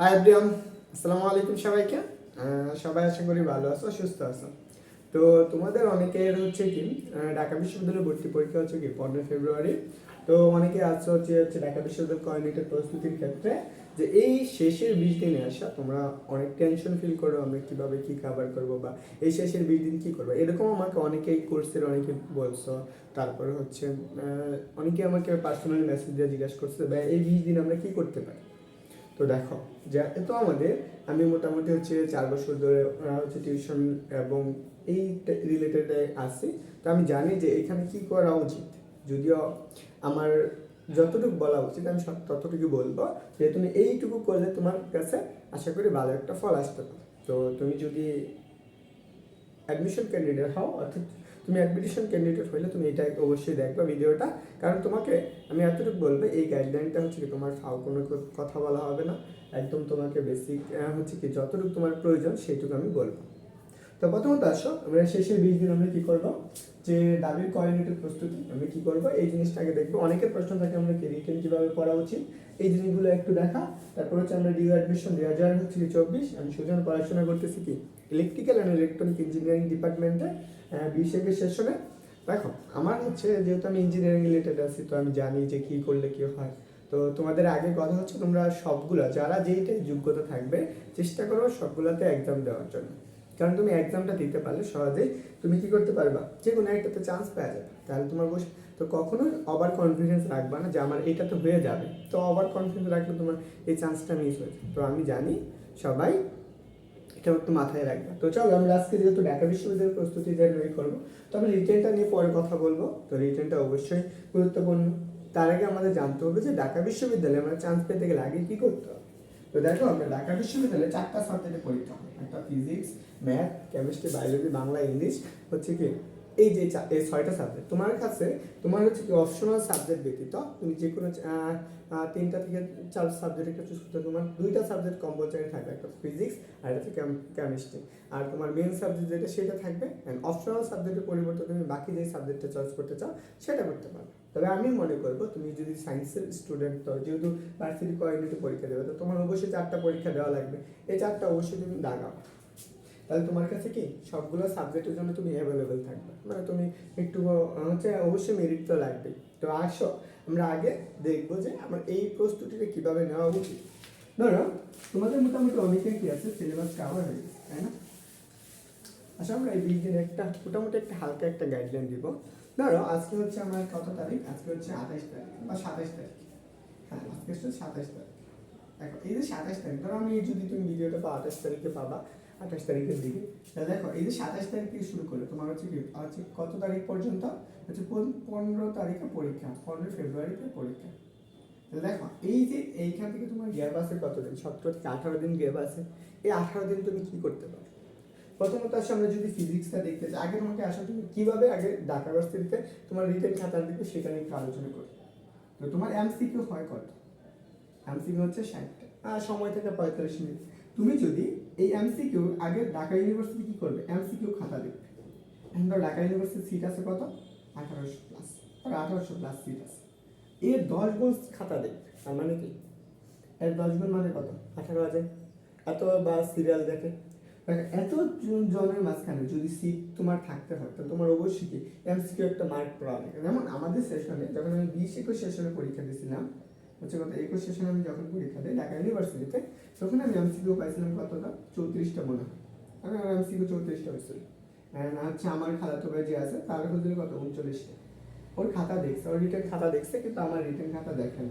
Hi everyone আসসালামু আলাইকুম সবাইকে। সবাই আশা করি ভালো আছো, সুস্থ আছো। তো তোমাদের অনেকের হচ্ছে কি ঢাকা বিশ্ববিদ্যালয়ে ভর্তি পরীক্ষা হচ্ছে কি পনেরো ফেব্রুয়ারি। তো অনেকে আছে হচ্ছে হচ্ছে ঢাকা বিশ্ববিদ্যালয় কমিউনিটির প্রস্তুতির ক্ষেত্রে। যে এই শেষের বিশ দিনে আসা তোমরা অনেক টেনশন ফিল করো আমরা কীভাবে কি কাভার করব বা এই শেষের বিশ দিন কি করব। এরকম আমাকে অনেকেই কোর্সের অনেকে বলছো, তারপরে হচ্ছে অনেকে আমাকে পার্সোনালি মেসেজ দিয়ে জিজ্ঞাসা করছে, ভাই, এই বিশ দিন আমরা কী করতে পারি? তো দেখো, যা তো আমাদের, আমি মোটামুটি হচ্ছে চার বছর ধরে হচ্ছে টিউশন এবং এই রিলেটেড আছি। তো আমি জানি যে এখানে কি করা উচিত। যদিও আমার যতটুকু বলা উচিত আমি ততটুকু বলব। যে তুমি এইটুকু করলে তোমার কাছে আশা করি ভালো একটা ফল আসতে পারে। তো তুমি যদি অ্যাডমিশন ক্যান্ডিডেট হও, অর্থাৎ তুমি অ্যাডমিশন ক্যান্ডিডেট হলে তুমি এটা অবশ্যই দেখবা ভিডিওটা। কারণ তোমাকে আমি এতটুকু বলব, এই গাইডলাইনটা হচ্ছে কি তোমার ফাও কোনো কথা বলা হবে না। একদম তোমাকে বেসিক হচ্ছে কি যতটুকু তোমার প্রয়োজন সেইটুকু আমি বলব। তো প্রথমত আসো, আমরা শেষের বিশ দিন আমরা কি করব? যে দাবির কোঅর্ডিনেটের প্রস্তুতি, আমরা কি করব? এই জিনিসটা আগে দেখব। অনেকের প্রশ্ন থাকে আমরা কি কীভাবে পড়া উচিত? এই জিনিসগুলো একটু দেখা। তারপর হচ্ছে আমরা ডিউ অ্যাডমিশন দুই হাজার হচ্ছে চব্বিশ। আমি সুজন পড়াশোনা করতেছি কি? ইলেকট্রিক্যাল অ্যান্ড ইলেকট্রনিক ইঞ্জিনিয়ারিং ডিপার্টমেন্টে বিশ একের সেশনে দেখো, আমার হচ্ছে যেহেতু আমি ইঞ্জিনিয়ারিং রিলেটেড আছি, তো আমি জানি যে কী করলে কী হয়। তো তোমাদের আগে কথা হচ্ছে তোমরা সবগুলো, যারা যেইটাই যোগ্যতা থাকবে, চেষ্টা করো সবগুলোতে এক্সাম দেওয়ার জন্য। কারণ তুমি এক্সামটা দিতে পারলে সহজেই, তুমি কি করতে পারবা? যে কোনো একটাতে চান্স পাওয়া যাবে। তাহলে তোমার বসে, তো কখনোই ওভার কনফিডেন্স রাখবা না যে আমার এটা তো হয়ে যাবে। তো ওভার কনফিডেন্স রাখলে তোমার এই চান্সটা মিস হয়ে যায়। তো আমি জানি সবাই এটা একটু মাথায় রাখবা। তো চলো আমরা আজকে যেহেতু ঢাকা বিশ্ববিদ্যালয়ের প্রস্তুতি যে নিয়ে করব, তো আমি রিটেনটা নিয়ে পরে কথা বলব। তো রিটেনটা অবশ্যই গুরুত্বপূর্ণ। তার আগে আমাদের জানতে হবে যে ঢাকা বিশ্ববিদ্যালয়ে আমরা চান্স পেতে গেলে আগে কী করতে হবে? তো দেখো, আমরা ঢাকা বিশ্ববিদ্যালয়ে চারটা সাবজেক্টে পরীক্ষা হয় একটা physics math chemistry biology Bangla English হচ্ছে কি, এই যে এই ছয়টা সাবজেক্ট তোমার কাছে, তোমার হচ্ছে কি অপশনাল সাবজেক্ট ব্যতীত তুমি যে কোনো তিনটা থেকে চার সাবজেক্ট একটা চুজ করতে তোমার দুইটা সাবজেক্ট কম্পালসারি থাকবে, একটা ফিজিক্স আর একটা হচ্ছে কেমিস্ট্রি আর তোমার মেন সাবজেক্ট যেটা, সেটা থাকবে অ্যান্ড অপশনাল সাবজেক্টের পরিবর্তে তুমি বাকি যে সাবজেক্টটা চয়েস করতে চাও, সেটা করতে পারো তবে আমি মনে করব তুমি যদি সায়েন্সের স্টুডেন্ট তো যেহেতু ভার্সিটি কোয়ালিটি পরীক্ষা দেবে, তো তোমার অবশ্যই চারটা পরীক্ষা দেওয়া লাগবে। এই চারটা অবশ্যই তুমি দাগাও তাহলে তোমার কাছে কি? সবগুলো সাবজেক্টের জন্য তুমি অ্যাভেলেবেল থাকবে। মানে তুমি একটু হচ্ছে অবশ্যই মেরিট তো লাগবেই। তো আসো, আমরা আগে দেখব যে আমার এই প্রস্তুতিটা কীভাবে নেওয়া উচিত। ধরো, তোমাদের মোটামুটি অনেকেই কি আছে সিলেবাস কাভার হয়ে গেছে, তাই না? আচ্ছা আমরা এই বিশ একটা, মোটামুটি একটা হালকা একটা গাইডলাইন দিব। ধরো আজকে হচ্ছে আমার কত তারিখ? আজকে হচ্ছে আঠাইশ তারিখ, বা সাতাইশ তারিখ। হ্যাঁ আজকে হচ্ছে সাতাইশ তারিখ। দেখো, এই যে সাতাইশ তারিখ, ধরো আমি যদি তুমি ভিডিওটা পাও আঠাশ তারিখে পাবা, আঠাশ তারিখের দিকে। তাহলে দেখো, এই যে সাতাইশ তারিখ থেকে শুরু করলে তোমার হচ্ছে হচ্ছে কত তারিখ পর্যন্ত? হচ্ছে পন- পনেরো তারিখে পরীক্ষা, পনেরো ফেব্রুয়ারিতে পরীক্ষা। তাহলে দেখো, এই যে এইখান থেকে তোমার গ্যাপ আছে কতদিন? সতেরো থেকে আঠারো দিন গ্যাপ আছে। এই আঠারো দিন তুমি কি করতে পারো? প্রথমত আসলে আমরা যদি ফিজিক্সটা দেখতে চাই, আগে তোমাকে আসলে তুমি কীভাবে আগে ঢাকা ইউনিভার্সিটিতে তোমার রিটেন খাতার দিকে সেটা নিয়ে একটু আলোচনা করি। তো তোমার এমসিকিউ হয় কত? এমসিকিউ হচ্ছে ষাটটা আর সময় থেকে পঁয়তাল্লিশ মিনিট। তুমি যদি এই এমসিকিউ আগে ঢাকা ইউনিভার্সিটি কী করবে? এমসিকিউ খাতা দেখবে। এখন ঢাকা ইউনিভার্সিটি সিট আছে কত? আঠারোশো প্লাস আর আঠারোশো প্লাস সিট আছে। এর দশ গুণ খাতা দেখবে। তার মানে কি? এর দশ গুণ মানে কত? আঠারো হাজার এত বা সিরিয়াল দেখে। দেখো, এত জন- জনের মাঝখানে যদি সিট তোমার থাকতে হয় তো তোমার অবশ্যই কি এমসিকিউ একটা মার্ক পড়া লাগে। যেমন আমাদের সেশনে যখন আমি বিশ একুশ সেশনে পরীক্ষা দিয়েছিলাম হচ্ছে কত একুশ সেশনে আমি যখন পরীক্ষা দিই ঢাকা ইউনিভার্সিটিতে তখন আমি এমসিকিউ পাইছিলাম কতটা? চৌত্রিশটা মনে হয়। আমি আমার এমসিকিউ চৌত্রিশটা হয়েছিল And হচ্ছে আমার খালাতো ভাই যে আছে তার হচ্ছে কত? উনচল্লিশটা। ওর খাতা দেখছে ওর রিটার্ন খাতা দেখছে কিন্তু আমার রিটার্ন খাতা দেখেনি।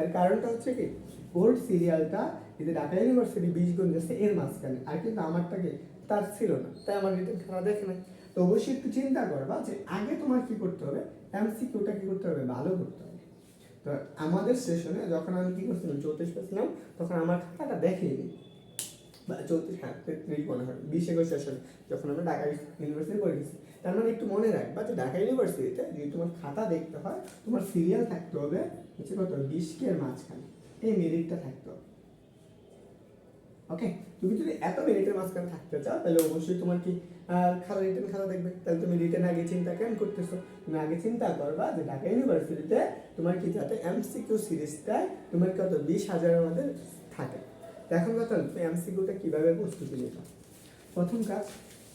এর কারণটা হচ্ছে কি? ওর সিরিয়ালটা যে ঢাকা ইউনিভার্সিটি বীজগঞ্জ আছে, এর মাঝখানে। আর কিন্তু আমারটাকে তার ছিল না। তাই আমার রিটার্ন খাতা দেখে না তো অবশ্যই একটু চিন্তা করবা যে আগে তোমার কি করতে হবে? এমসিকিউটা কি করতে হবে? ভালো করতে হবে। তো আমাদের সেশনে যখন আমি কি করছিলাম, চৌত্রিশ পেয়েছিলাম, তখন আমার খাতাটা দেখেনি বা চৌত্রিশ হ্যাঁ তেত্রিশ মনে হয়, বিশ একুশ সেশনে যখন আমরা ঢাকা ইউনিভার্সিটি পড়ে গেছি। তার মানে একটু মনে রাখবা যে ঢাকা ইউনিভার্সিটিতে যদি তোমার খাতা দেখতে হয়, তোমার সিরিয়াল থাকতে হবে হচ্ছে কত? বিশ কে মাঝখানে। এই মেরিটটা থাকতে হবে। ওকে তুমি যদি এত মিনিটের মাঝখানে থাকতে চাও, তাহলে অবশ্যই তোমার কি খারাপ রিটার্ন খারাপ দেখবে? তাহলে তুমি রিটার্ন আগে চিন্তা কেন করতেছো? তুমি আগে চিন্তা করবা যে ঢাকা ইউনিভার্সিটিতে তোমার কি যাতে এমসিকিউ সিরিজটায় তোমার কত, বিশ হাজারের মধ্যে থাকে। এখন কথা তুমি এমসিকিউটা কীভাবে প্রস্তুতি নিবা? প্রথম কাজ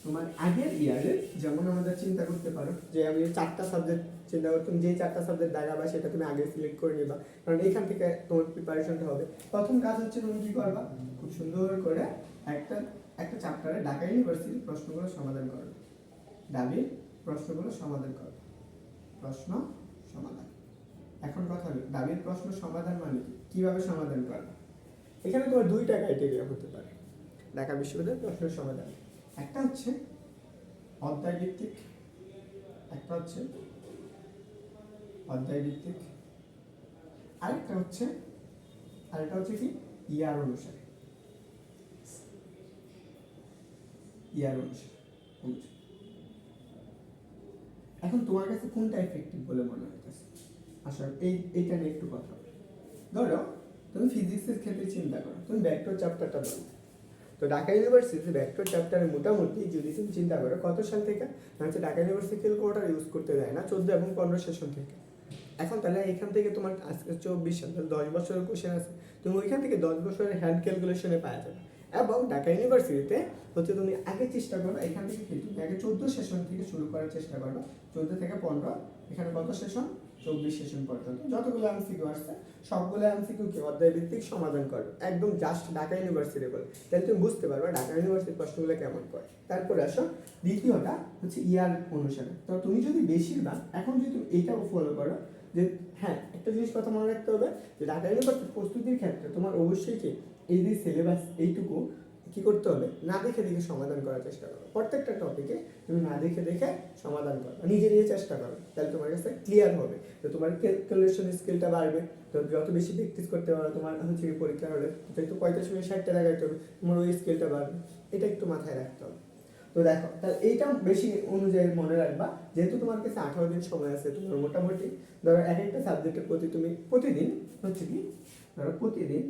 তোমার আগের ইয়ারে যেমন আমাদের চিন্তা করতে পারো যে আমি চারটা সাবজেক্ট চিন্তা করো তুমি যে চারটা সাবজেক্ট দেখাবা সেটা তুমি আগে সিলেক্ট করে নিবা, কারণ এখান থেকে তোমার প্রিপারেশনটা হবে। প্রথম কাজ হচ্ছে তুমি কি করবা? খুব সুন্দর করে একটা একটা চ্যাপ্টারে ঢাকা ইউনিভার্সিটির প্রশ্নগুলো সমাধান করো। দাবির প্রশ্নগুলো সমাধান করো। প্রশ্ন সমাধান। এখন কথা হলো, দাবির প্রশ্ন সমাধান মানে কি? কীভাবে সমাধান করবে? এখানে তোমার দুইটা ক্রাইটেরিয়া হতে পারে। ঢাকা বিশ্ববিদ্যালয়ের প্রশ্নের সমাধান। একটা হচ্ছে অধ্যায় ভিত্তিক একটা হচ্ছে অধ্যায় ভিত্তিক আরেকটা হচ্ছে আরেকটা হচ্ছে কি? ইয়ার অনুসারে। ইয়ার অনুসারে এখন তোমার কাছে কোনটা এফেক্টিভ বলে মনে হইতেছে? আসলে এই, এইটা নিয়ে একটু কথা ধরো, তুমি ফিজিক্সের ক্ষেত্রে চিন্তা করো, তুমি ভেক্টর চ্যাপ্টারটা বলো তো ঢাকা ইউনিভার্সিটি ভেক্টর চ্যাপ্টারে মোটামুটি যদি তুমি চিন্তা করো কত সাল থেকে? হচ্ছে ঢাকা ইউনিভার্সিটি ক্যালকুলেটার ইউজ করতে দেয় না, চোদ্দ এবং পনেরো সেশন থেকে। এখন তাহলে এখান থেকে তোমার আজকে চব্বিশ সাল, তাহলে দশ বছরের কোশ্চেন আছে। তুমি ওইখান থেকে দশ বছরের হ্যান্ড ক্যালকুলেশনে পাওয়া যাবে। এবং ঢাকা ইউনিভার্সিটিতে হচ্ছে তুমি আগে চেষ্টা করো এখান থেকে কি, তুমি আগে চোদ্দ সেশন থেকে শুরু করার চেষ্টা করো চোদ্দ থেকে পনেরো, এখানে কত সেশন চব্বিশ সেশন পর্যন্ত। যতগুলো এমসিকিউ আসছে, সবগুলো এমসিকিউ কি অধ্যায় ভিত্তিক সমাধান করো। একদম জাস্ট ঢাকা ইউনিভার্সিটি বলে। তাহলে তুমি বুঝতে পারবে ঢাকা ইউনিভার্সিটির প্রশ্নগুলো কেমন করে। তারপরে আসো, দ্বিতীয়টা হচ্ছে ইয়ার অনুসারে। তো তুমি যদি বেশিরভাগ, এখন যদি তুমি এইটাও ফলো করো, যে হ্যাঁ একটা জিনিস কথা মনে রাখতে হবে, যে ঢাকা ইউনিভার্সিটির প্রস্তুতির ক্ষেত্রে তোমার অবশ্যই কি এই যে সিলেবাস এইটুকু কি করতে হবে? না দেখে দেখে সমাধান করার চেষ্টা করো। প্রত্যেকটা টপিকে তুমি না দেখে দেখে সমাধান করো। নিজে নিজে চেষ্টা করো। তাহলে তোমার কাছে ক্লিয়ার হবে তো তোমার ক্যালকুলেশন স্কিলটা বাড়বে। তো যত বেশি প্র্যাকটিস করতে পারো, তোমার হচ্ছে পরীক্ষা হলে একটু পঁয়তাল্লিশ মিনিট, ষাটটা দেখাইতে হবে, তোমার ওই স্কিলটা বাড়বে। এটা একটু মাথায় রাখতে হবে। তো দেখো, তাহলে এইটা বেশি অনুযায়ী মনে রাখবা। যেহেতু তোমার কাছে আঠারো দিন সময় আছে তোমার মোটামুটি ধরো এক একটা সাবজেক্টের প্রতি তুমি প্রতিদিন হচ্ছে কি, ধরো প্রতিদিন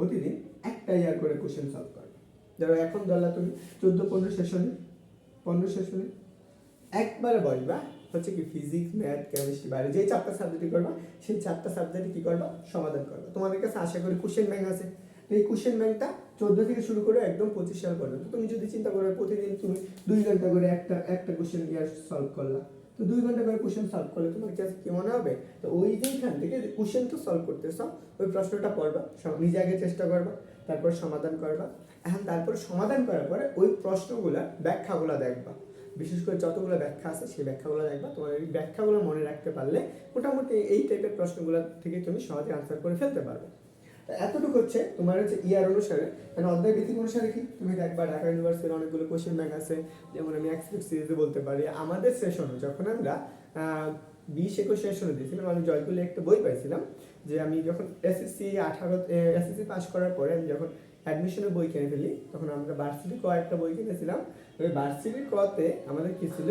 প্রতিদিন একটা ইয়ার করে কোশ্চেন সলভ করবে ধরো এখন ধরলা তুমি চোদ্দ, পনেরো সেশনে পনেরো সেশনে একবারে বলবা হচ্ছে কি ফিজিক্স ম্যাথ কেমিস্ট্রি বাইরে যে চারটা সাবজেক্ট করবা, সেই চারটা সাবজেক্টে কী করবা? সমাধান করবা। তোমাদের কাছে আশা করি কোশ্চেন ব্যাংক আছে। এই কোশ্চেন ব্যাংকটা চোদ্দ থেকে শুরু করে একদম পঁচিশ সাল পর্যন্ত। তুমি যদি চিন্তা করো প্রতিদিন তুমি দুই ঘণ্টা করে একটা একটা কোশ্চেন ইয়ার সলভ করলা। তো দুই ঘণ্টা করে কোশ্চেন সলভ করলে তোমার কাছে কি মনে হবে? তো ওই যেখান থেকে কোশ্চেন তো সলভ করতেছ ওই প্রশ্নটা পড়বা, সম- নিজে আগে চেষ্টা করবা, তারপর সমাধান করবা। এখন তারপর সমাধান করার পরে ওই প্রশ্নগুলা ব্যাখ্যাগুলো দেখবা। বিশেষ করে যতগুলো ব্যাখ্যা আছে, সেই ব্যাখ্যাগুলো দেখবা। তোমার এই ব্যাখ্যাগুলো মনে রাখতে পারলে মোটামুটি এই টাইপের প্রশ্নগুলো থেকে তুমি সহজে আনসার করে ফেলতে পারবে। এতটুকু হচ্ছে তোমার হচ্ছে ইয়ার অনুসারে মানে অধ্যায় ভিত্তিক অনুসারে কি? তুমি দেখবা ঢাকা ইউনিভার্সিটির অনেকগুলো কোশ্চেন ব্যাংক আছে, যেমন আমি এক্সপেক্ট সিরিজে বলতে পারি। আমাদের সেশনে যখন আমরা বিশ একুশ সেশনে দিয়েছিলাম আমি জয়গুলি একটা বই পাইছিলাম, যে আমি যখন এসএসসি আঠারো এসএসসি পাস করার পরে আমি যখন অ্যাডমিশনের বই কিনে ফেলি, তখন আমরা ভার্সিটি ক একটা বই কিনেছিলাম। ওই ভার্সিটি কতে আমাদের কি ছিল?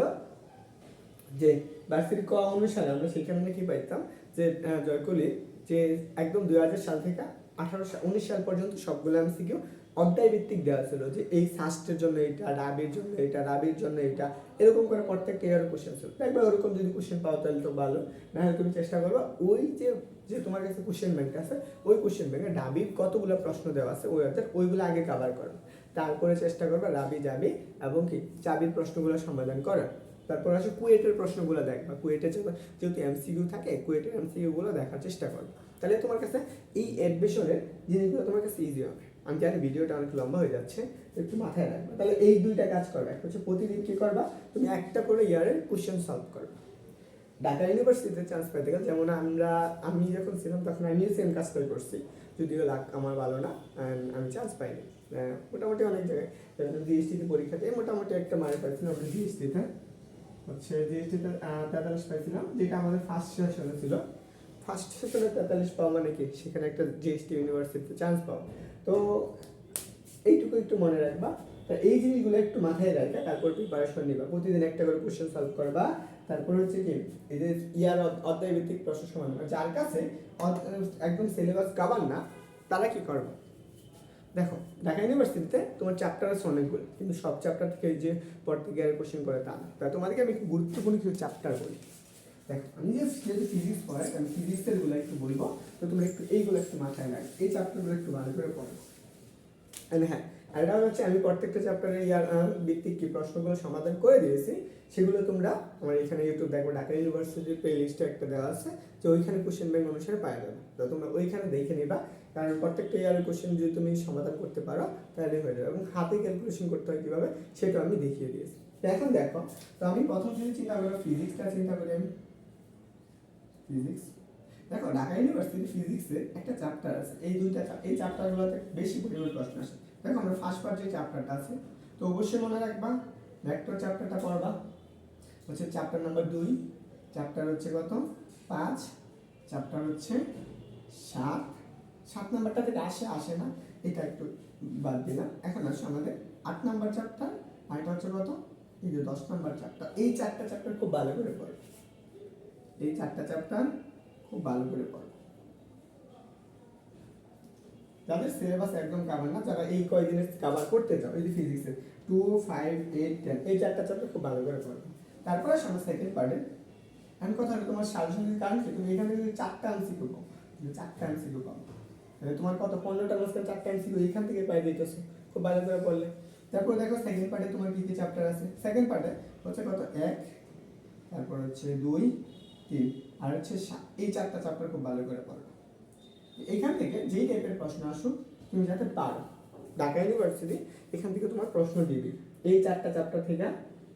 যে ভার্সিটি ক অনুসারে আমরা সেখানে কি পাইতাম? যে জয়কলি যে একদম দুই হাজার সাল থেকে আঠারো সাল উনিশ সাল পর্যন্ত সবগুলো এমসিকিউ অধ্যায় ভিত্তিক দেওয়া ছিল যে এই সাস্টের জন্য এটা, রাবির জন্য এটা, রাবির জন্য এটা, এরকম করে প্রত্যেকটা ইয়ার কোশ্চেন ছিল। একবার ওরকম যদি কোশ্চেন পাও তাহলে তো ভালো না হলে তুমি চেষ্টা করবে ওই যে যে তোমার কাছে কোশ্চেন ব্যাংক আছে, ওই কোশ্চেন ব্যাংকে ডাবির কতগুলো প্রশ্ন দেওয়া আছে, ওই অর্থাৎ ওইগুলো আগে কভার করো। তারপরে চেষ্টা করবে রাবি যাবি এবং কি চাবির প্রশ্নগুলো সমাধান করার। তারপর আসে কুয়েটের প্রশ্নগুলো দেখবা কুয়েটের যেহেতু এমসিকিউ থাকে কুয়েটের এমসিকিউ গুলো দেখার চেষ্টা করো। তাহলে তোমার কাছে এই অ্যাডমিশনের জিনিসগুলো তোমার কাছে ইজি হবে। আমি জানি ভিডিওটা অনেক লম্বা হয়ে যাচ্ছে একটু মাথায় রাখবা। তাহলে এই দুইটা কাজ করবে। একটা হচ্ছে প্রতিদিন কি করবা? তুমি একটা করে ইয়ারের কোশ্চেন সলভ করবে। ঢাকা ইউনিভার্সিটিতে চান্স পাইতে গেলে যেমন আমরা আমি যখন ছিলাম তখন আমিও সেম কাজটাই করছি। যদিও লাক আমার ভালো না আমি চান্স পাইনি। আহ, মোটামুটি অনেক জায়গায়। জিএসটিতে পরীক্ষাতে মোটামুটি একটা মারে পাইছিলাম আমরা জিএসটিতে হচ্ছে জিএসটিতে তেতাল্লিশ পাইছিলাম যেটা আমাদের ফার্স্ট সেশনে ছিল। ফার্স্ট সেশনে তেতাল্লিশ পাওয়া মানে কি? সেখানে একটা জিএসটি ইউনিভার্সিটিতে চান্স পাওয়া তো এইটুকু একটু মনে রাখবা। এই জিনিসগুলো একটু মাথায় রাখবে, তারপর প্রিপারেশন নিবা। প্রতিদিন একটা করে কোশ্চেন সলভ করবা। তারপর হচ্ছে কি? এই যে ইয়ার অধ্যায় ভিত্তিক প্রশ্ন সমাধান। যার কাছে একদম সিলেবাস কাবার না, তারা কি করবে? দেখো, ঢাকা ইউনিভার্সিটিতে তোমার চ্যাপ্টার আছে অনেকগুলো, কিন্তু সব চ্যাপ্টার থেকে যে গিয়ে কোশ্চেন করে তা না। তাই তোমাদেরকে আমি গুরুত্বপূর্ণ কিছু চ্যাপ্টার বলি। দেখো, আমি যে যেহেতু ফিজিক্স পড়াই আমি ফিজিক্সেরগুলো একটু বলব। তো তোমরা একটু, এইগুলো একটু মাথায় রাখো এই চ্যাপ্টারগুলো একটু ভালো করে পড়ো। হ্যাঁ আর এটা হচ্ছে আমি প্রত্যেকটা চ্যাপ্টারে ইয়ার ভিত্তিক কি প্রশ্নগুলো সমাধান করে দিয়েছি, সেগুলো তোমরা আমার এখানে ইউটিউব দেখো ঢাকা ইউনিভার্সিটির প্লে লিস্টে একটা দেওয়া আছে, যে ওইখানে কোশ্চেন ব্যাংক অনুসারে পাওয়া যাবে তো তোমরা ওইখানে দেখে নিবা, কারণ প্রত্যেকটা ইয়ারের কোশ্চেন যদি তুমি সমাধান করতে পারো, তাহলে হয়ে যাবে। এবং হাতে ক্যালকুলেশন করতে হয় কীভাবে সেটা আমি দেখিয়ে দিয়েছি। তো এখন দেখো, তো আমি প্রথম যদি চিন্তা করব ফিজিক্সটা চিন্তা করি আমি। ফিজিক্স দেখো, ঢাকা ইউনিভার্সিটি ফিজিক্সের একটা চ্যাপ্টার আছে, এই দুইটা এই চ্যাপ্টারগুলোতে বেশি পরিমাণ প্রশ্ন আসে। দেখো আমরা ফার্স্ট পার্ট যে চ্যাপ্টারটা আছে, তো অবশ্যই মনে রাখবা ভেক্টর চ্যাপ্টারটা পড়বা। হচ্ছে চ্যাপ্টার নাম্বার দুই চ্যাপ্টার হচ্ছে কত? পাঁচ চ্যাপ্টার হচ্ছে সাত। সাত নাম্বারটা থেকে আসে আসে না, এটা একটু বাদ দিলাম। এখন আসে আমাদের আট নাম্বার চ্যাপ্টার আর এটা হচ্ছে কত? এই যে দশ নাম্বার চ্যাপ্টার এই চারটা চ্যাপ্টার খুব ভালো করে পড়ো। এই চারটা চ্যাপ্টার খুব ভালো করে পড়ো। যাদের সিলেবাস একদম কাভার না, যারা এই কয়দিনে কাভার করতে চাও, এই যে ফিজিক্সের টু ফাইভ এইট টেন এই চারটা চ্যাপ্টার খুব ভালো করে পড়বে তারপরে সামনে সেকেন্ড পার্টে আমি কথা হলো তোমার সাজেশনের কারণ তুমি এখানে যদি চারটা এমসিকিউ পাও, তুমি চারটা এমসিকিউ পাও, তাহলে তোমার কত? পনেরোটা মাঝখানে চারটা এমসিকিউ এখান থেকে পাই দিতেছো, খুব ভালো করে পড়লে। তারপর দেখো সেকেন্ড পার্টে তোমার কি কি চ্যাপ্টার আছে? সেকেন্ড পার্টে হচ্ছে কত? এক, তারপর হচ্ছে দুই, তিন, আর হচ্ছে এই চারটা চ্যাপ্টার খুব ভালো করে পড়ো। এখান থেকে যেই টাইপের প্রশ্ন আসুক তুমি যাতে পারো। ঢাকা ইউনিভার্সিটি এখান থেকে তোমার প্রশ্ন দিবি। এই চারটা চ্যাপ্টার থেকে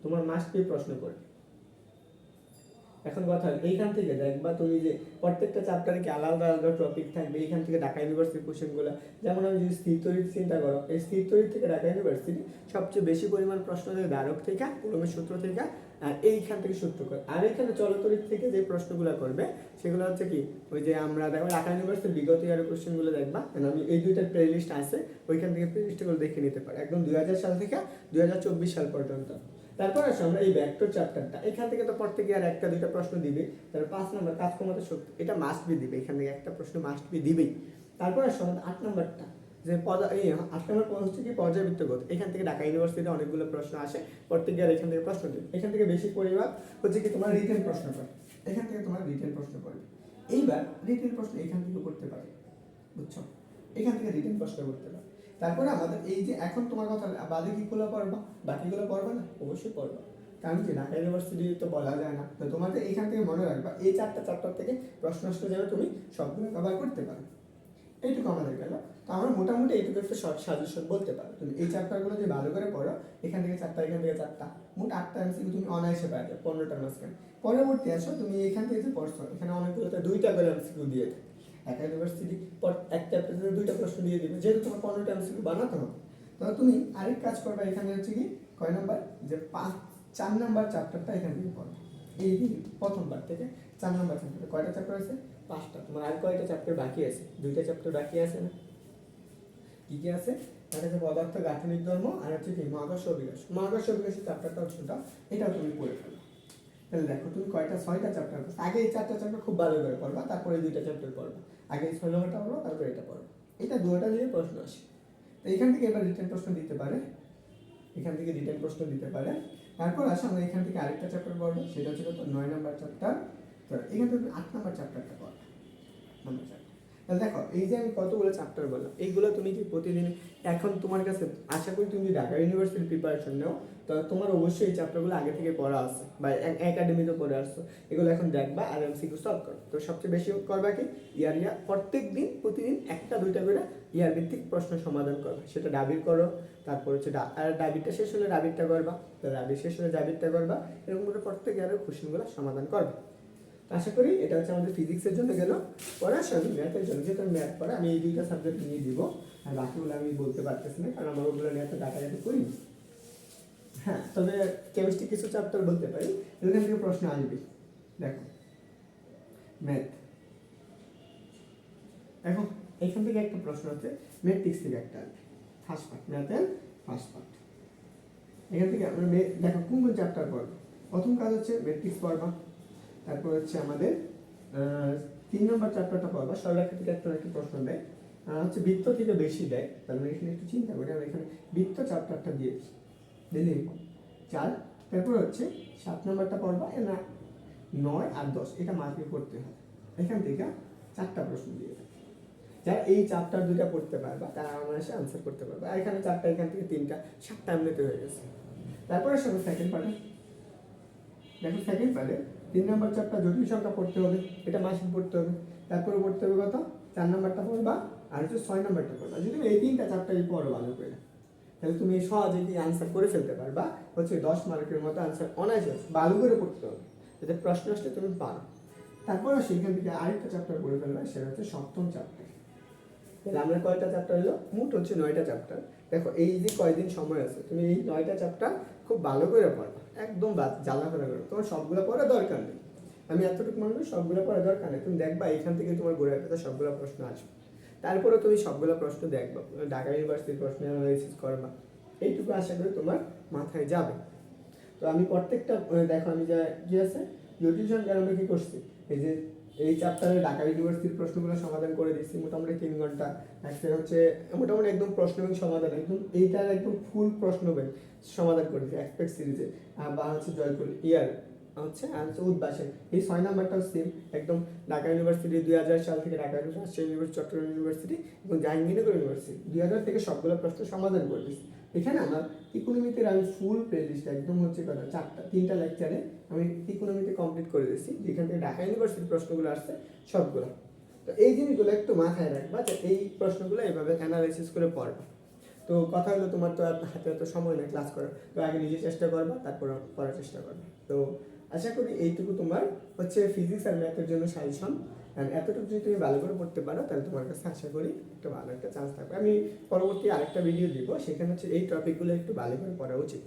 তোমার মাস্ট বি প্রশ্ন করবে। এখন কথা হলো, এইখান থেকে দেখবা তুমি যে প্রত্যেকটা চ্যাপ্টারে কি আলাদা আলাদা টপিক থাকবে এইখান থেকে ঢাকা ইউনিভার্সিটির কোশ্চেনগুলো যেমন আমি যদি স্থির তরিত চিন্তা করো এই স্থির তরিত থেকে ঢাকা ইউনিভার্সিটি সবচেয়ে বেশি পরিমাণ প্রশ্ন দেয় দ্বারক থেকে কুলমের সূত্র থেকে এইখান থেকে সূত্র করে। আর এখানে চলতরিত থেকে যে প্রশ্নগুলো করবে, সেগুলো হচ্ছে কি, ওই যে আমরা দেখো, ঢাকা ইউনিভার্সিটির বিগত ইয়ারের কোশ্চেনগুলো দেখবা আমি এই দুইটার প্লে লিস্ট আছে, ওইখান থেকে প্লে লিস্টগুলো দেখে নিতে পারি, একদম দুই হাজার সাল থেকে দুই হাজার চব্বিশ সাল পর্যন্ত। তারপর আসো আমরা এই ভেক্টর চ্যাপ্টারটা এখান থেকে তো গিয়ে আর একটা, দুইটা প্রশ্ন দিবে, তারপর পাঁচ নম্বর, কাজ ক্ষমতা শক্তি এটা মাস্ট বি দিবে, এখান থেকে একটা প্রশ্ন মাস্ট বি দিবেই। তারপর আসো আট নম্বরটা। যে এই আট নম্বর হচ্ছে কি পর্যাবৃত্ত গত এখান থেকে ঢাকা ইউনিভার্সিটিতে অনেকগুলো প্রশ্ন আসে গিয়ে আর এখান থেকে প্রশ্ন দিবে এখান থেকে বেশি পরিমাণ হচ্ছে কি তোমার রিটেন প্রশ্ন করে। এখান থেকে তোমার রিটেন প্রশ্ন করবে এইবার রিটেন প্রশ্ন এখান থেকে করতে পারে, বুঝছ? এখান থেকে রিটেন প্রশ্ন করতে পারে। তারপরে আমাদের এই যে এখন তোমার কথা বাদে কিগুলো পড়বা? বাকিগুলো পড়বা না? অবশ্যই পড়বা। কারণ কি, ঢাকা ইউনিভার্সিটি তো বলা যায় না। তো তোমাদের এখান থেকে মনে রাখবা, এই চারটা চ্যাপ্টার থেকে প্রশ্ন আসলে যেন তুমি সবগুলো কভার করতে পারো। এইটুকু আমাদের গেল। তো আমরা মোটামুটি এইটুকু একটা শর্ট সাজেশন বলতে পারো। তুমি এই চ্যাপ্টারগুলো যদি ভালো করে পড়ো, এখান থেকে চারটা এখান থেকে চারটা মোট আটটা এমসিকিউ তুমি অনায়াসে পাই যাবে, পনেরোটার পরবর্তী আসো, তুমি এখান থেকে যে পড়ছো, এখানে অনেকগুলোতে দুইটা করে এমসিকিউ দিয়ে দেয়। ঢাকা ইউনিভার্সিটি পর এক চ্যাপ্টারে দুইটা প্রশ্ন দিয়ে দিবে। যেহেতু তোমার পনেরোটা এমসিকিউ বানাতে হবে তাহলে তুমি আরেক কাজ করবে এখানে হচ্ছে কি, কয় নাম্বার? যে পাঁচ চার নাম্বার চ্যাপ্টারটা এখান থেকে পড়ো। এই যে প্রথম বার থেকে চার নাম্বার চ্যাপ্টার কয়টা চ্যাপ্টার আছে? পাঁচটা, তোমার আর কয়টা চ্যাপ্টার বাকি আছে? দুইটা চ্যাপ্টার বাকি আছে না? কি কি আছে? একটা হচ্ছে পদার্থ, গাঠনিক ধর্ম আর হচ্ছে কি, মহাকর্ষ বিকাশ মহাকর্ষ বিকাশের চ্যাপ্টারটাও ছোটা এটাও তুমি পড়ে ফেলো। তাহলে দেখো তুমি কয়টা, ছয়টা চ্যাপ্টার আগে এই চারটা চ্যাপ্টার খুব ভালো করে পড়বা, তারপরে দুইটা চ্যাপ্টার পড়বা। আগে ছয় নম্বরটা পড়বা, তারপরে এটা পড়বা। এটা দুটোটা দিয়ে প্রশ্ন আসে। তো এখান থেকে এবার রিটার্ন প্রশ্ন দিতে পারে। এখান থেকে রিটার্ন প্রশ্ন দিতে পারে। তারপর আসে আমরা এখান থেকে আরেকটা চ্যাপ্টার পড়ব, সেটা হচ্ছে তো নয় নম্বর চ্যাপ্টার তো এখান থেকে আট নম্বর চ্যাপ্টারটা পড়বা তাহলে দেখো, এই যে আমি কতগুলো চ্যাপ্টার বললাম, এইগুলো তুমি কি প্রতিদিন, এখন তোমার কাছে আশা করি তুমি যদি ঢাকা ইউনিভার্সিটির প্রিপারেশন নাও তো তোমার অবশ্যই এই চ্যাপ্টারগুলো আগে থেকে পড়া আছে, বা একাডেমিতে পড়ে আসছো, এগুলো এখন দেখবা, আর এমসিকিউ সলভ করো। তো সবচেয়ে বেশি করবা কি? ইয়ার ইয়ার প্রত্যেক দিন প্রতিদিন একটা, দুইটা করে ইয়ার ভিত্তিক প্রশ্ন সমাধান করবা। সেটা ডাবির করো, তারপর হচ্ছে আর ডাবিরটা শেষ হলে ডাবিরটা করবা, তো ডাবির শেষ হলে ডাবিরটা করবা, এরকম করে প্রত্যেক ইয়ারের কোশ্চেনগুলো সমাধান করবা। আশা করি এটা হচ্ছে আমাদের ফিজিক্সের জন্য গেল। পড়ার সঙ্গে ম্যাথের জন্য। যেহেতু ম্যাথ পড়া, আমি এই দুইটা সাবজেক্ট নিয়ে দিব। আর বাকিগুলো আমি বলতে পারতেছি না, কারণ আমার ওগুলো নিয়ে এত ডাটাঘাটি করি হ্যাঁ তবে কেমিস্ট্রি কিছু চ্যাপ্টার বলতে পারি। এখান থেকে প্রশ্ন আসবে। দেখো। ম্যাথ এখন এখান থেকে একটা প্রশ্ন হচ্ছে ম্যাট্রিক্স থেকে একটা ফার্স্ট পার্ট ম্যাথের ফার্স্ট পার্ট এখান থেকে আমরা দেখো, কোন কোন চ্যাপ্টার পড়ব? প্রথম কাজ হচ্ছে ম্যাট্রিক্স পড়বা। তারপর হচ্ছে আমাদের তিন নম্বর চ্যাপ্টারটা পড়বা সরলরেখা থেকে একটা একটা প্রশ্ন দেয়। হচ্ছে বৃত্ত থেকে বেশি দেয় তাহলে আমরা এখানে একটু চিন্তা করি, আমরা এখানে বৃত্ত চ্যাপ্টারটা দিয়ে দিলি চার, তারপর হচ্ছে সাত নম্বরটা পড়বা না, নয় আর দশ, এটা মার্কে করতে হয় এখান থেকে চারটা প্রশ্ন দিয়ে দেয় যারা এই চারটা দুটা পড়তে পারবা, তারা অনায়াসে আনসার করতে পারবে। আর এখানে চারটা, এখান থেকে তিনটা, সাতটা এমনিতে হয়ে গেছে। তারপরে সব সেকেন্ড পার্টে দেখো সেকেন্ড পার্টে তিন নম্বর চারটা জটিল সংখ্যা পড়তে হবে, এটা মাসিক পড়তে হবে। তারপরে পড়তে হবে কত? চার নম্বরটা পড়বা, আর হচ্ছে ছয় নম্বরটা পড়বা। যদি তুমি এই তিনটা চারটাই পড়ো ভালো করে, তাহলে তুমি সহজে কি আনসার করে ফেলতে পারবা। হচ্ছে দশ মার্কের মতো আনসার অনায়াসে ভালো করে পড়তে হবে, যাতে প্রশ্ন আসলে তুমি পারো। তারপরে সেখান থেকে আরেকটা চ্যাপ্টার পড়ে ফেলবে, সেটা হচ্ছে সপ্তম চ্যাপ্টার তাহলে আমরা কয়টা চ্যাপ্টার হলো? মোট হচ্ছে নয়টা চ্যাপ্টার দেখো, এই যে কয়দিন সময় আছে, তুমি এই নয়টা চ্যাপ্টার খুব ভালো করে পড়বা। একদম জ্বালা করে করো তোমার সবগুলো পড়া দরকার নেই। আমি এতটুকু মনে করি সবগুলো পড়া দরকার নেই। তুমি দেখবা, এখান থেকে তোমার গোড়ার কথা সবগুলো প্রশ্ন আসবে। তারপরে তুমি সবগুলো প্রশ্ন দেখবা। ঢাকা ইউনিভার্সিটির প্রশ্ন অ্যানালাইসিস করবা। এইটুকু আশা করি তোমার মাথায় যাবে। তো আমি প্রত্যেকটা, দেখো আমি যা, কি আছে? জটিল সংখ্যা আমরা কি করছি? এই যে এই চ্যাপ্টারে ঢাকা ইউনিভার্সিটির প্রশ্নগুলো সমাধান করে দিচ্ছি। মোটামুটি তিন ঘণ্টা। একটা হচ্ছে, মোটামুটি একদম প্রশ্ন এবং সমাধান, একদম এইটার একদম ফুল প্রশ্ন ব্যাংক সমাধান করে দিচ্ছি এক্সপেক্ট সিরিজে বা হচ্ছে জয়কুল, ইয়ার, হচ্ছে আর হচ্ছে উদ্বাসের এই ছয় নাম্বারটাও সেম একদম ঢাকা ইউনিভার্সিটি, দুই হাজার সাল থেকে Dhaka university university, Chittagong university এবং জাহাঙ্গীরনগর ইউনিভার্সিটি। দুই হাজার থেকে সবগুলো প্রশ্ন সমাধান করে দিচ্ছি। এখানে আমার ইকোনমিতে আমি ফুল প্লে লিস্ট একদম হচ্ছে কথা চারটা, তিনটা লেকচারে আমি ইকোনমিতে কমপ্লিট করে দিচ্ছি যেখান থেকে ঢাকা ইউনিভার্সিটির প্রশ্নগুলো আসছে, সবগুলো। তো এই জিনিসগুলো একটু মাথায় রাখবা যে এই প্রশ্নগুলো এইভাবে অ্যানালাইসিস করে পড়বা। তো কথা হলো তোমার তো আর হাতে এত সময় নেই ক্লাস করার। তো আগে নিজে চেষ্টা করবা, তারপর পড়ার চেষ্টা করবা। তো আশা করি এইটুকু তোমার হচ্ছে ফিজিক্স আর ম্যাথের জন্য সাজেশন এতটুকু যদি তুমি ভালো করে পড়তে পারো, তাহলে তোমার কাছে আশা করি একটা ভালো একটা চান্স থাকবে। আমি পরবর্তী আরেকটা ভিডিও দিব, সেখানে হচ্ছে এই টপিকগুলো একটু ভালো করে পড়া উচিত।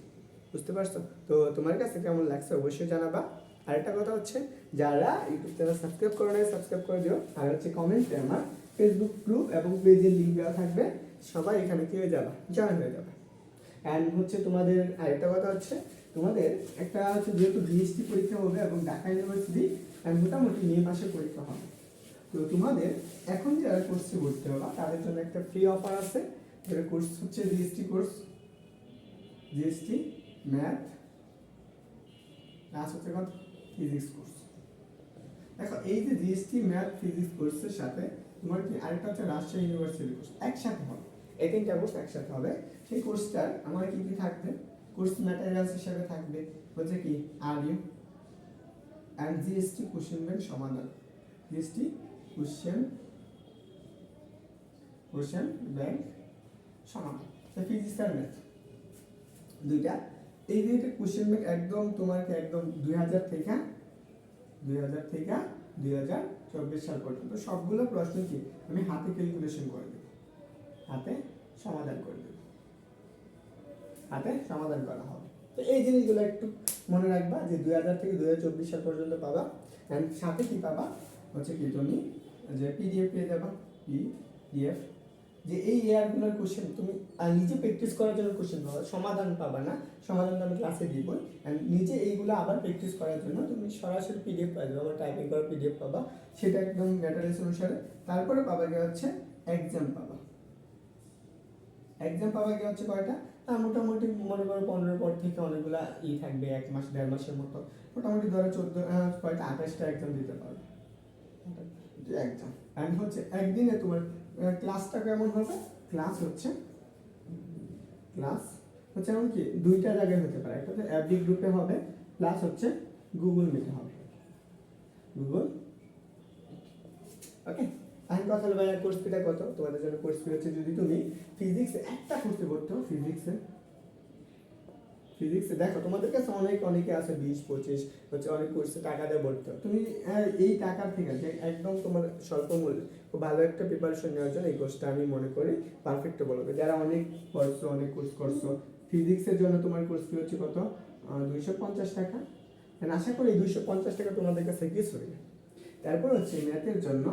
বুঝতে পারছ? তো তোমার কাছে কেমন লাগছে অবশ্যই জানাবা। আরেকটা কথা হচ্ছে, যারা ইউটিউব চ্যানেল সাবস্ক্রাইব করে নেয় সাবস্ক্রাইব করে দিও। আর হচ্ছে কমেন্টে আমার ফেসবুক গ্রুপ এবং পেজের লিঙ্ক দেওয়া থাকবে। সবাই এখানে কি হয়ে যাবে? জয়েন হয়ে যাবে। অ্যান্ড হচ্ছে তোমাদের আরেকটা কথা হচ্ছে, তোমাদের একটা হচ্ছে যেহেতু জিএসটি পরীক্ষা হবে এবং ঢাকা ইউনিভার্সিটি মোটামুটি মে মাসে পরীক্ষা হবে। তো তোমাদের এখন যারা কোর্সে ভর্তি হবা, তাদের জন্য একটা ফ্রি অফার আছে। যেটা কোর্স হচ্ছে জিএসটি কোর্স জিএসটি ম্যাথ হচ্ছে কত? ফিজিক্স কোর্স দেখো, এই যে জিএসটি ম্যাথ ফিজিক্স কোর্সের সাথে তোমার কি আরেকটা হচ্ছে রাজশাহী ইউনিভার্সিটি কোর্স একসাথে হবে। এই তিনটা কোর্স একসাথে হবে। সেই কোর্সটার আমার কি কি থাকবে? কোর্স ম্যাটেরিয়ালস হিসাবে থাকবে হচ্ছে কি R U and GST question bank সমাধান। জিএসটি কোশ্চেন কোশ্চেন ব্যাংক সমাধান ফিজিক্স আর ম্যাথ দুইটা। এই দুইটা কোশ্চেন ব্যাংক একদম তোমাকে একদম দুই হাজার থেকে, দুই হাজার থেকে দুই হাজার চব্বিশ সাল পর্যন্ত সবগুলো প্রশ্ন কি? আমি হাতে ক্যালকুলেশন করে দেবো। হাতে সমাধান করে দেবো। হাতে সমাধান করা হবে। তো এই জিনিসগুলো একটু মনে রাখবা যে দুই হাজার থেকে দুই হাজার চব্বিশ সাল পর্যন্ত পাবা। অ্যান্ড সাথে কি পাবা? হচ্ছে কি তুমি যে পিডিএফ পেয়ে যাবা পিডিএফ যে এই ইয়ারগুলোর কোশ্চেন তুমি নিজে প্র্যাকটিস করার জন্য কোশ্চেন পাবা, সমাধান পাবা না সমাধান তো আমি ক্লাসে দিব অ্যান্ড নিজে এইগুলো আবার প্র্যাকটিস করার জন্য তুমি সরাসরি পিডিএফ পাবে আমার টাইপিং করা পিডিএফ পাবা, সেটা একদম ম্যাটারিয়ালস অনুসারে। তারপরে পাবা কি হচ্ছে এক্সাম পাবা। এক্সাম পাবা কি হচ্ছে কয়টা? মোটামুটি মনে করো পনেরো পর থেকে অনেকগুলা ই থাকবে, এক মাস, দেড় মাসের মতো। মোটামুটি ধরো চোদ্দ কয়টা? আঠাশটা এক্সাম দিতে পারবে এক্সাম অ্যান্ড হচ্ছে একদিনে তোমার ক্লাসটা কেমন হবে? ক্লাস হচ্ছে ক্লাস হচ্ছে এমন কি, দুইটা জায়গায় হতে পারে। একটা হচ্ছে অ্যাপডি গ্রুপে হবে প্লাস হচ্ছে গুগল মিটে হবে। গুগল ওকে আমি কথা হলো কোর্স ফিটা কত? তোমাদের জন্য কোর্স ফি হচ্ছে যদি তুমি ফিজিক্সে একটা কোর্সে হও ফিজিক্সে ফিজিক্সে দেখো তোমাদের কাছে অনেক অনেকে আছে বিশ পঁচিশ হচ্ছে অনেক কোর্সে টাকা দিয়ে ভর্তি তুমি আহ, এই টাকার থেকে একদম তোমার স্বল্প মূল্যে খুব ভালো একটা প্রিপারেশন নেওয়ার জন্য এই কোর্সটা আমি মনে করি পারফেক্ট বলব যারা অনেক করছ অনেক কোর্স করছ ফিজিক্সের জন্য তোমার কোর্স ফি হচ্ছে কত? দুইশো পঞ্চাশ টাকা। আশা করি দুইশো পঞ্চাশ টাকা তোমাদের কাছে কিছুই তারপর হচ্ছে ম্যাথের জন্য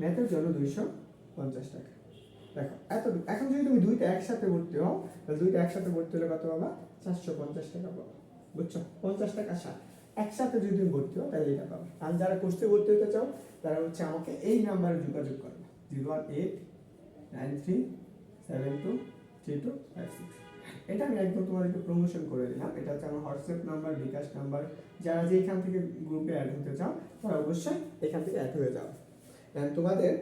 ম্যাথের জন্য দুইশো পঞ্চাশ টাকা। দেখো, এত এখন যদি তুমি দুইটা একসাথে ভর্তি হও, তাহলে দুইটা একসাথে ভর্তি হলে কত পাবা? চারশো পঞ্চাশ টাকা পাবা। বুঝছ? পঞ্চাশ টাকা সাত একসাথে যদি তুমি ভর্তি হও, তাহলে এটা পাবে। আর যারা কোর্সে ভর্তি হতে চাও, তারা হচ্ছে আমাকে এই নাম্বারে যোগাযোগ করবে। Zero one eight nine three seven two three two five six. এটা আমি একদম তোমাদেরকে প্রমোশন করে দিলাম। এটা হচ্ছে আমার হোয়াটসঅ্যাপ নাম্বার, বিকাশ নাম্বার। যারা যে এখান থেকে গ্রুপে অ্যাড হতে চাও, তারা অবশ্যই এখান থেকে অ্যাড হয়ে যাও। তোমাদের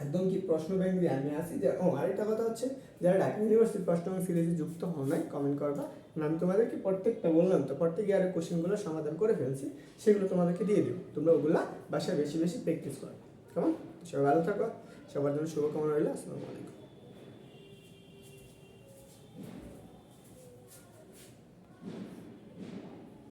একদম কি প্রশ্ন ব্যাংক দিয়ে আমি আসি যে, ও, আরেকটা কথা হচ্ছে, যারা ঢাকা ইউনিভার্সিটির প্রশ্ন আমি সিরিজে যুক্ত হন নাই কমেন্ট করবা। And আমি তোমাদেরকে প্রত্যেকটা বললাম তো, প্রত্যেক ইয়ারের কোশ্চেনগুলো সমাধান করে ফেলছি, সেগুলো তোমাদেরকে দিয়ে দিব। তোমরা ওগুলো বাসায় বেশি বেশি প্র্যাকটিস করো। কেমন? সবাই ভালো থাকো, সবার জন্য শুভকামনা রইল, আসসালামু আলাইকুম।